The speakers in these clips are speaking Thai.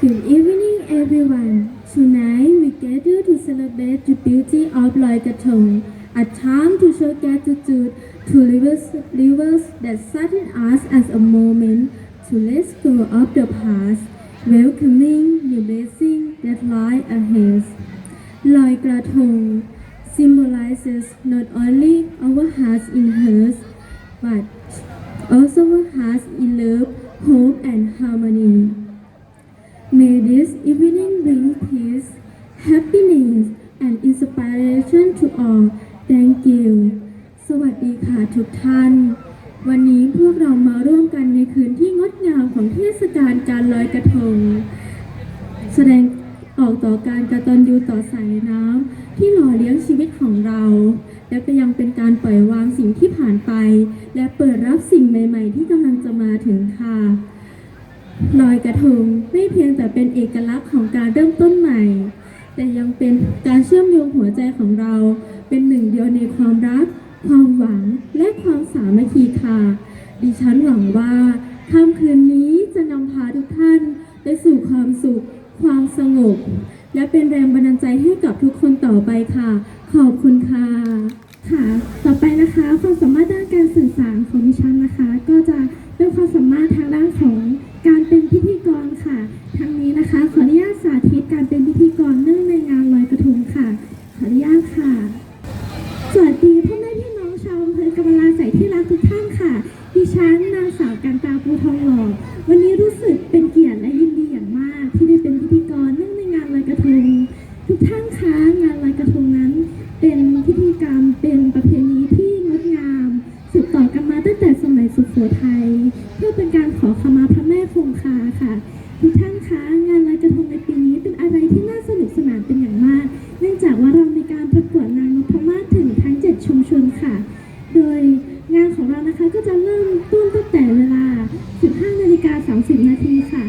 Good evening, everyone. Tonight we gather to celebrate the beauty of Loi Krathong, a time to show gratitude to rivers, rivers that sadden us as a moment to let go of the past, welcoming new blessings that lie ahead. Loi Krathong symbolizes not only our hearts in hers, but also our hearts in love, hope, and harmony. May this evening bring peace, happiness, and inspiration to all. Thank you. สวัสดีค่ะทุกท่าน วันนี้พวกเรามาร่วมกันในคืนที่งดงามของเทศกาลการลอยกระทง แสดงออกต่อการกระตันยูต่อสายน้ำที่หล่อเลี้ยงชีวิตของเรา และก็ยังเป็นการปล่อยวางสิ่งที่ผ่านไป และเปิดรับสิ่งใหม่ ๆ ที่กำลังจะมาถึงค่ะ ลอยกระทงไม่เพียงแต่เป็นเอกลักษณ์ของการเริ่มต้นใหม่ แต่ยังเป็นการเชื่อมโยงหัวใจของเรา เป็นหนึ่งเดียวในความรัก ความหวังและความสามัคคีค่ะ ดิฉันหวังว่าค่ำคืนนี้จะนำพาทุกท่านไปสู่ความสุข ความสงบ และเป็นแรงบันดาลใจให้กับทุกคนต่อไปค่ะ ขอบคุณค่ะค่ะ ต่อไปนะคะความสามารถด้านการสื่อสารของดิฉันนะคะ ก็จะเป็นความสามารถทางด้านของ 30 นาทีค่ะ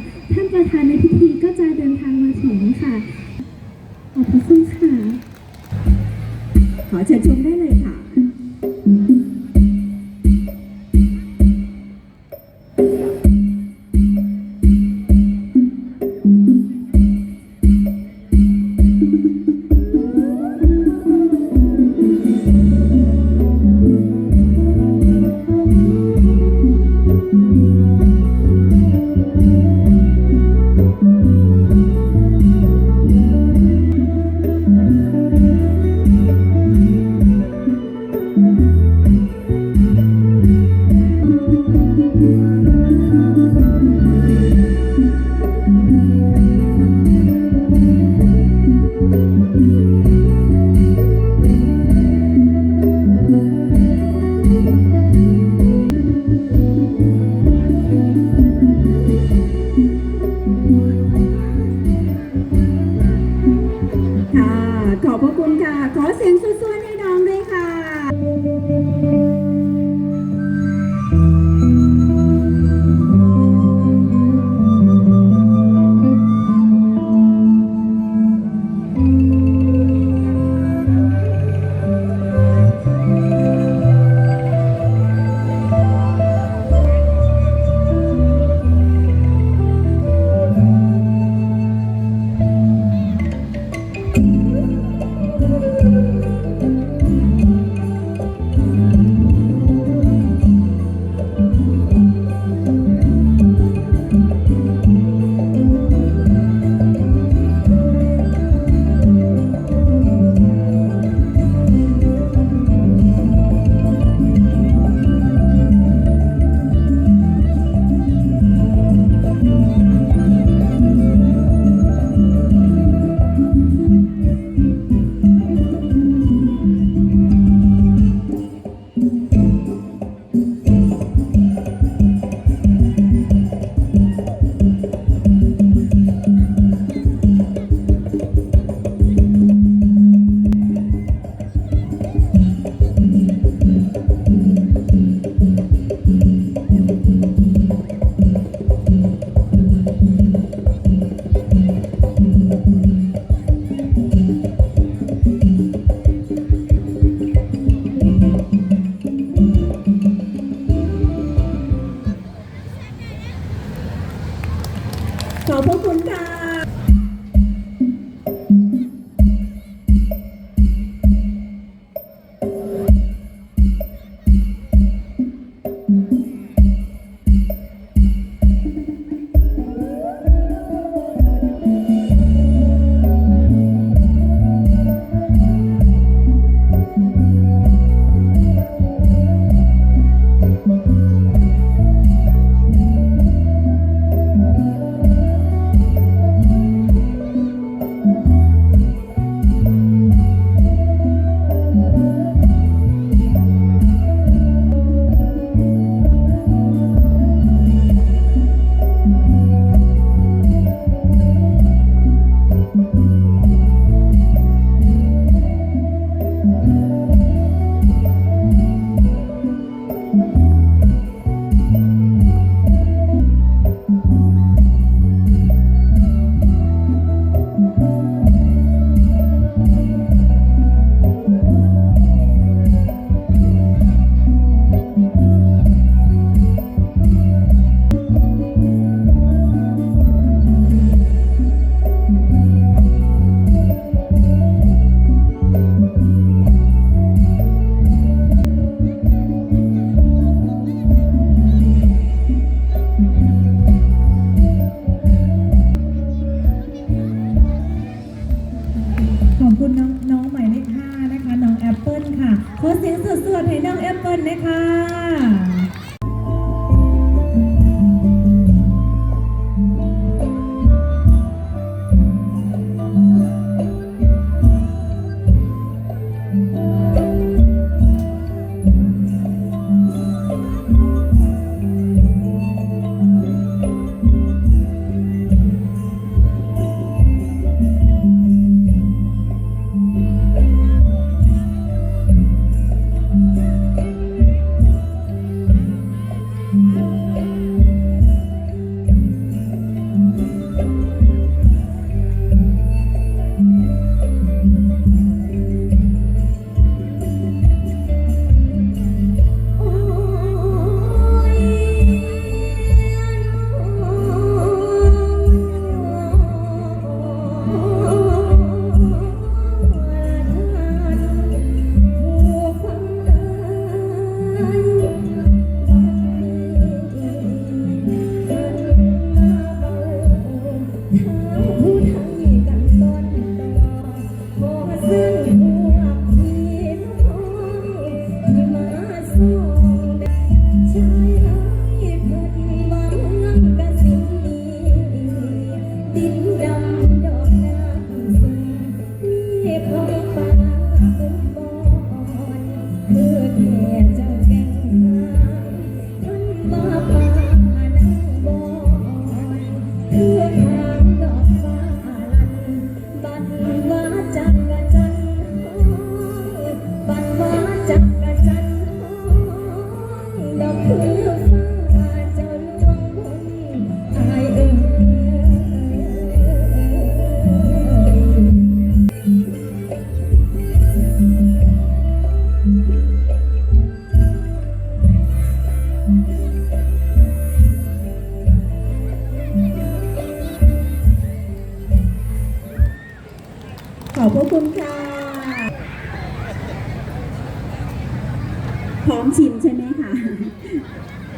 ร้อมชิมใช่ไหมคะ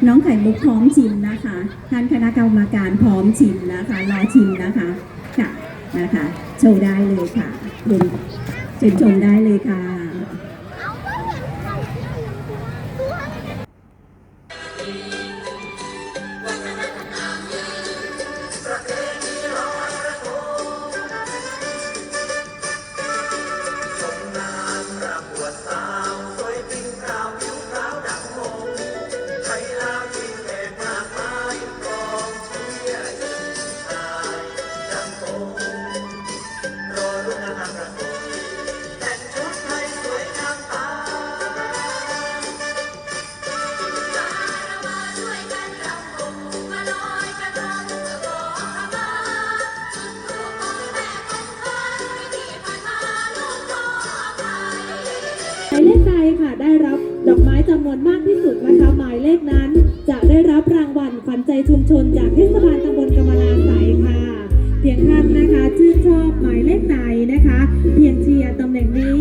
น้องไข่มุกพร้อมชิมนะคะ ท่านคณะกรรมการพร้อมชิมนะคะรอชิมนะคะค่ะนะคะ โชว์ได้เลยค่ะเชิญเชิญชมได้เลยค่ะ อกไม้จำนวนมากที่สุดนะคะหมายเลขนั้น จะได้รับรางวัลขวัญใจชุมชน จากเทศบาลตำบลกำมะลาใสค่ะ เพียงท่านนะคะชื่นชอบหมายเลขไหนนะคะ เพียงเชียร์ตำแหน่งนี้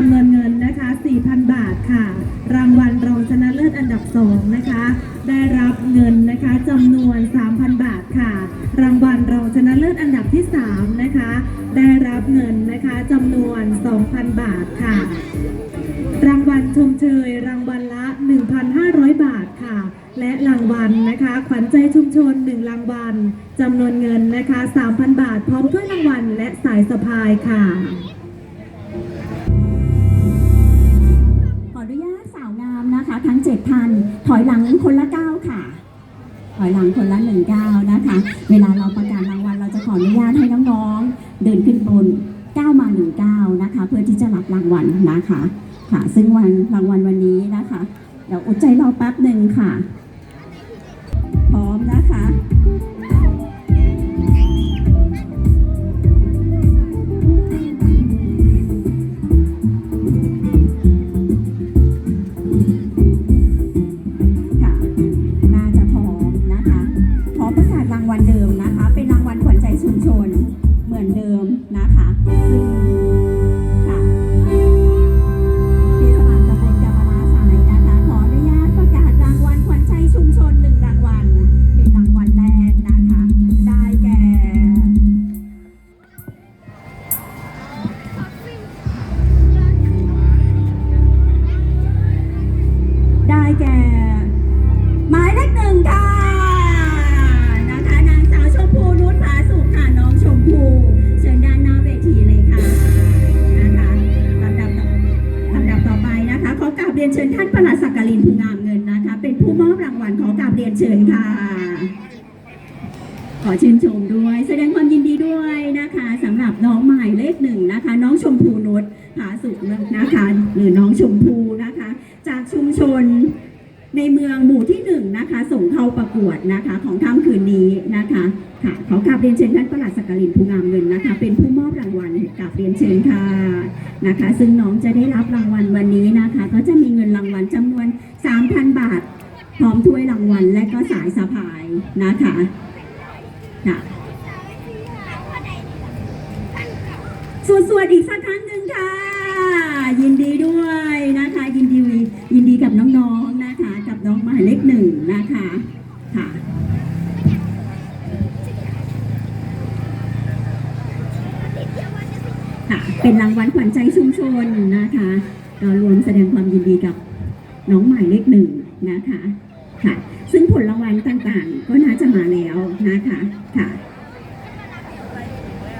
จำนวนเงินนะคะ 4,000 บาทค่ะ รางวัลรองชนะเลิศอันดับสองนะคะ ได้รับเงินนะคะจำนวน 3,000 บาทค่ะ รางวัลรองชนะเลิศอันดับที่สามนะคะ ได้ นะคะค่ะซึ่งวันรางวัลวันนี้นะคะ เดี๋ยวอดใจรอแป๊บหนึ่งค่ะ พร้อมนะคะค่ะ อชื่นชมด้วย แสดงความยินดีด้วยนะคะสำหรับน้องหมายเลขหนึ่งนะคะ น้องชมพูนุชผาสุขนะคะหรือน้องชมพูนะคะ จากชุมชนในเมืองหมู่ที่หนึ่งนะคะ ส่งเข้าประกวดนะคะ ของค่ำคืนนี้นะคะค่ะขอกราบเรียนเชิญท่านประหลัดสกลินภูงามเงินนะคะ เป็นผู้มอบรางวัลกราบเรียนเชิญค่ะนะคะ ซึ่งน้องจะได้รับรางวัลวันนี้นะคะ ก็จะมีเงินรางวัลจำนวน 3,000 บาท พร้อมถ้วยรางวัลและก็สายสะพายนะคะ ค่ะสวดๆอีกสักครั้งหนึ่งค่ะ ยินดีด้วยนะคะ ยินดียินดีกับน้องๆนะคะ กับน้องหมายเลขหนึ่งนะคะค่ะค่ะเป็นรางวัลขวัญใจชุมชนนะคะก็รวมแสดงความยินดีกับน้องหมายเลขหนึ่งนะคะค่ะ ซึ่งผลรางวัลต่างๆ ก็น่าจะมาแล้วนะคะค่ะ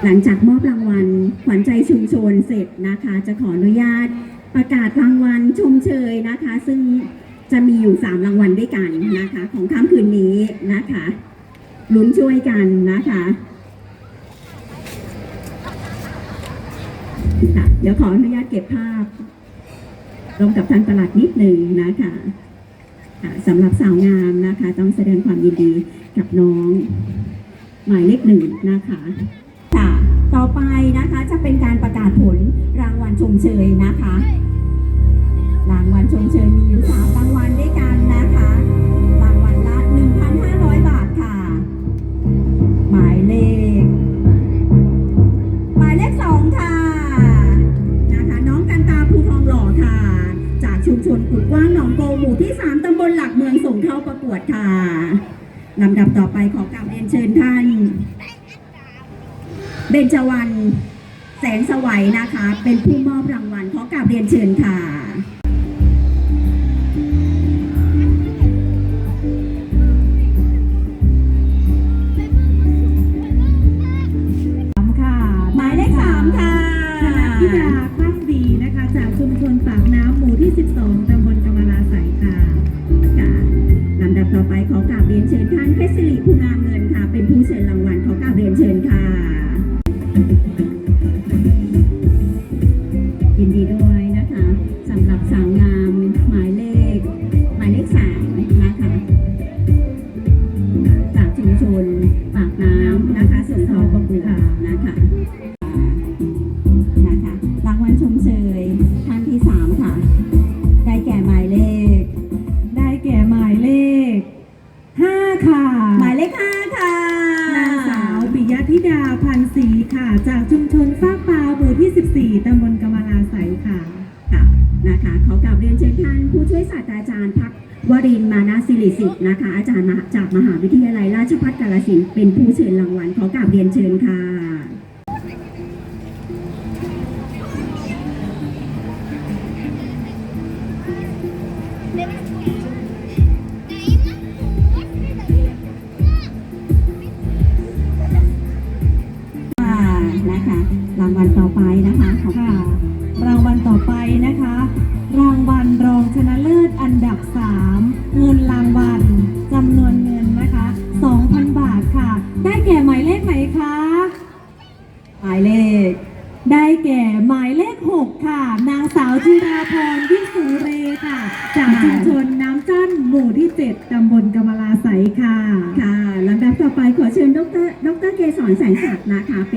หลังจากมอบรางวัลขวัญใจชุมชนเสร็จนะคะ จะขออนุญาตประกาศรางวัลชมเชยนะคะ ซึ่งจะมีอยู่ 3 รางวัลด้วยกันนะคะ ของค่ำคืนนี้นะคะลุ้นช่วยกันนะคะเดี๋ยวขออนุญาตเก็บภาพร่วมกับทางตลาดนิดหนึ่งนะคะ สำหรับสาวงามนะคะ ต้องแสดงความยินดีกับน้อง หมายเลขหนึ่งนะคะค่ะต่อไปนะคะจะเป็นการประกาศผลรางวัลชมเชยนะคะ รางวัลชมเชยมี ชุมชนขุดกว้างหนองโกหมู่ที่ 3 ตำบลหลักเมืองส่งเข้าประกวดค่ะลำดับต่อไปขอกราบเรียนเชิญท่าน เบญจวรรณแสงสวัยนะคะ เป็นผู้มอบรางวัลขอกราบเรียนเชิญค่ะ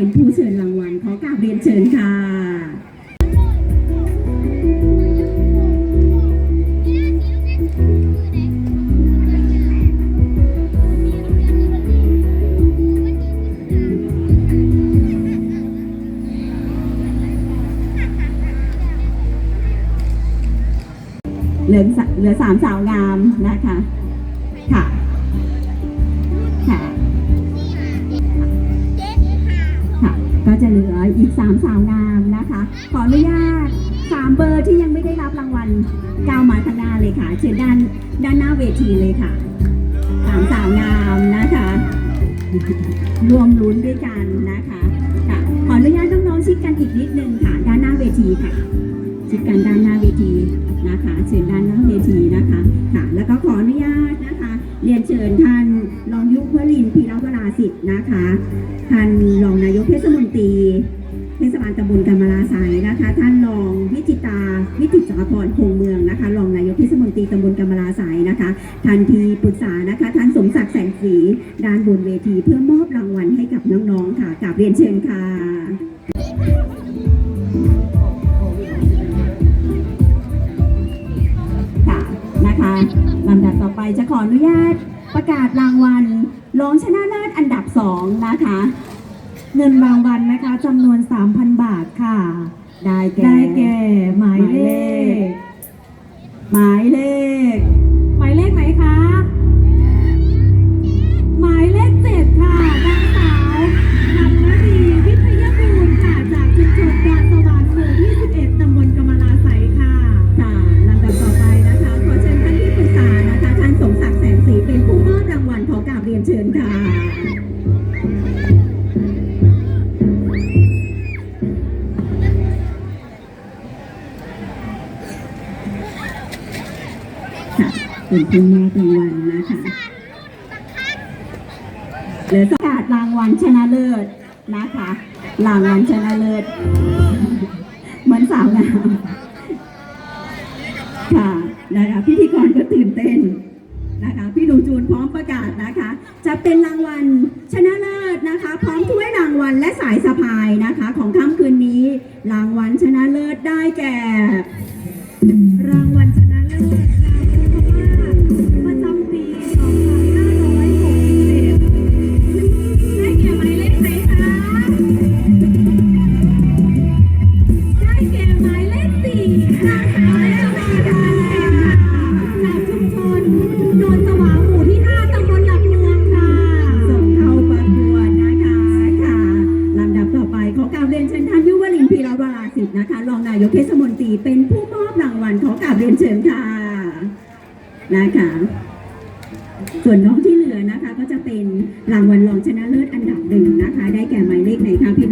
็นผู้เชิญรางวัลขอกราบเรียนเชิญค่ะเหลือเหลือสามสาวงามนะคะ ค่ะ สามสาวงามนะคะ ขออนุญาตสามเบอร์ที่ยังไม่ได้รับรางวัลกาวมาธนาเลยค่ะ เชิญด้านด้านหน้าเวทีเลยค่ะสามสาวงามนะคะ รวมลุ้นด้วยกันนะ เงินรางวัลนะคะจำนวน 3,000 บาทค่ะ ได้แก่ได้แก่หมายเลข หมายเลข หมายเลขไหนคะ หมายเลขเจ็ดค่ะนางสาวนำนารีวิทยาบูรค่ะ จากชุมชนดอสว่างหมู่ที่11ตำบลกำมะลาใสค่ะจ้าลำดับต่อไปนะคะ ขอเชิญท่านที่ปรึกษานะคะ ท่านสมศักดิ์แสงสีเป็นผู้มอบรางวัลขอกราบเรียนเชิญค่ะ เป็นแมอบรางวัลนะคะหลือประกาศรางวัลชนะเลิศนะคะ รางวัลชนะเลิศเหมือนสาวงามค่ะนะคะพิธีกรก็ตื่นเต้นนะคะพี่หนูจูนพร้อมประกาศนะคะ จะเป็นรางวัลชนะเลิศนะคะ พร้อมถ้วยรางวัลและสายสะพายนะคะ ของค่ำคืนนี้ รางวัลชนะเลิศได้แก่ รางวัลชนะเลิศ เป็นผู้มอบรางวัลขอกราบเรียนเชิญค่ะนะคะส่วนน้องที่เหลือนะคะ ก็จะเป็นรางวัลรองชนะเลิศอันดับหนึ่งนะคะ ได้แก่หมายเลขไหนคะพี่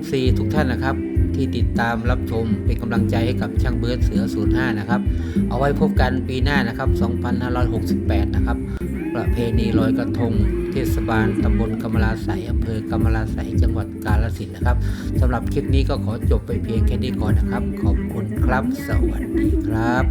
FC ทุกท่านนะครับ ที่ติดตามรับชมเป็นกำลังใจให้กับช่างเบิร์ดเสือ 05 นะครับ เอาไว้พบกันปีหน้านะครับ 2568 นะครับ ประเพณีลอยกระทง เทศบาลตำบลกำมะลาไสยอำเภอกำมะลาไสยจังหวัดกาฬสินธุ์นะครับสำหรับคลิปนี้ก็ขอจบไปเพียงแค่นี้ก่อนนะครับ ขอบคุณครับ สวัสดีครับ